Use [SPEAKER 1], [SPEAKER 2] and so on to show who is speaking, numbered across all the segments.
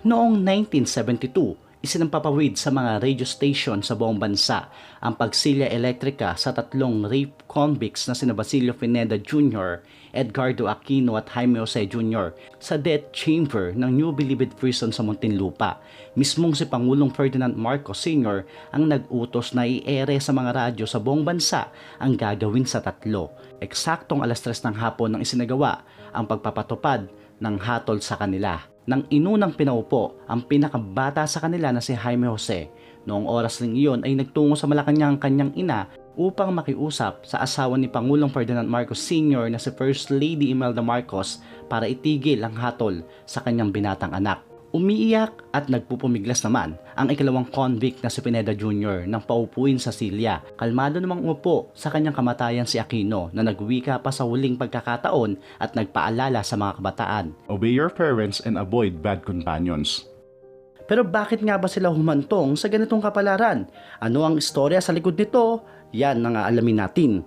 [SPEAKER 1] Noong 1972, isinampapawid sa mga radio station sa buong bansa ang pagsilya elektrika sa tatlong rape convicts na sina Basilio Pineda Jr., Edgardo Aquino at Jaime Jose Jr. sa death chamber ng New Bilibid Prison sa Muntinlupa. Mismong si Pangulong Ferdinand Marcos Sr. ang nag-utos na i-ere sa mga radyo sa buong bansa ang gagawin sa tatlo. Eksaktong alas 3 ng hapon nang isinagawa ang pagpapatupad ng hatol sa kanila nang inunang pinaupo ang pinakabata sa kanila na si Jaime Jose. Noong oras ring iyon ay nagtungo sa Malacanang ang kanyang ina upang makiusap sa asawa ni Pangulong Ferdinand Marcos Sr. na si First Lady Imelda Marcos para itigil ang hatol sa kanyang binatang anak. Umiiyak at nagpupumiglas naman ang ikalawang convict na si Pineda Jr. nang paupuin sa silya. Kalmado namang umupo sa kanyang kamatayan si Aquino na nagwika pa sa huling pagkakataon at nagpaalala sa mga kabataan.
[SPEAKER 2] Obey your parents and avoid bad companions.
[SPEAKER 1] Pero bakit nga ba sila humantong sa ganitong kapalaran? Ano ang istorya sa likod nito? Yan ang aalamin natin.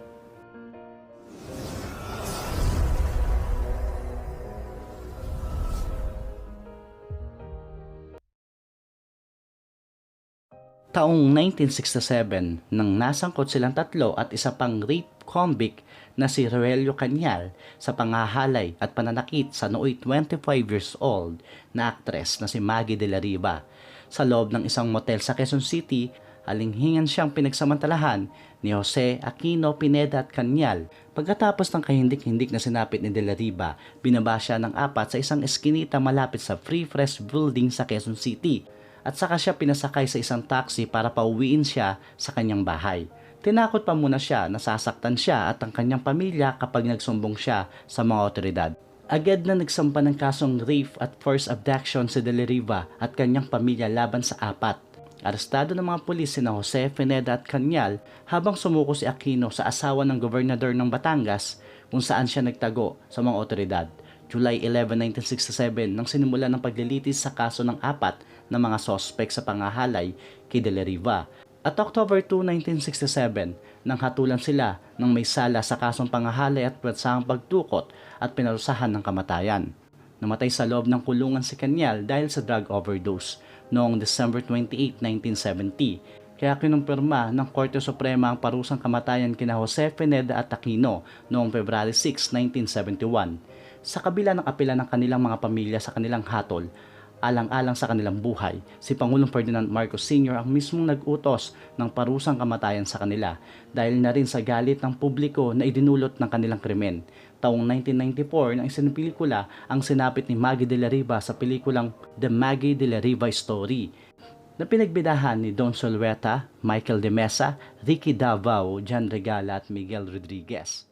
[SPEAKER 1] Taong 1967 nang nasangkot silang tatlo at isa pang rape convict na si Roelio Canyal sa pangahalay at pananakit sa nooy 25 years old na aktres na si Maggie de la Riva. Sa loob ng isang motel sa Quezon City, alinghingan siyang pinagsamantalahan ni Jose Aquino Pineda at Canyal. Pagkatapos ng kahindik-hindik na sinapit ni De La Riva, binaba siya ng apat sa isang eskinita malapit sa Free Fresh Building sa Quezon City at saka siya pinasakay sa isang taxi para pauwiin siya sa kanyang bahay. Tinakot pa muna siya na sasaktan siya at ang kanyang pamilya kapag nagsumbong siya sa mga otoridad. Agad na nagsampa ng kasong rape at forced abduction si De Riva at kanyang pamilya laban sa apat. Arestado ng mga pulis sina Jose Pineda at Canyal habang sumuko si Aquino sa asawa ng gobernador ng Batangas kung saan siya nagtago sa mga otoridad. July 11, 1967 nang sinimula ng paglilitis sa kaso ng apat na mga sospek sa pangahalay kay De La Riva. At October 2, 1967 nang hatulan sila ng may sala sa kasong pangahalay at pwersahang pagtukot at pinarusahan ng kamatayan. Namatay sa loob ng kulungan si Kanyal dahil sa drug overdose noong December 28, 1970 kaya kinumpirma ng Korte Suprema ang parusang kamatayan kina Jose Pineda at Aquino noong February 6, 1971. Sa kabila ng apela ng kanilang mga pamilya sa kanilang hatol, alang-alang sa kanilang buhay, si Pangulong Ferdinand Marcos Sr. ang mismong nag-utos ng parusang kamatayan sa kanila dahil na rin sa galit ng publiko na idinulot ng kanilang krimen. Taong 1994 nang isinipelikula ang sinapit ni Maggie de la Riva sa pelikulang The Maggie de la Riva Story na pinagbidahan ni Don Solweta, Michael De Mesa, Ricky Davao, Jan Regala at Miguel Rodriguez.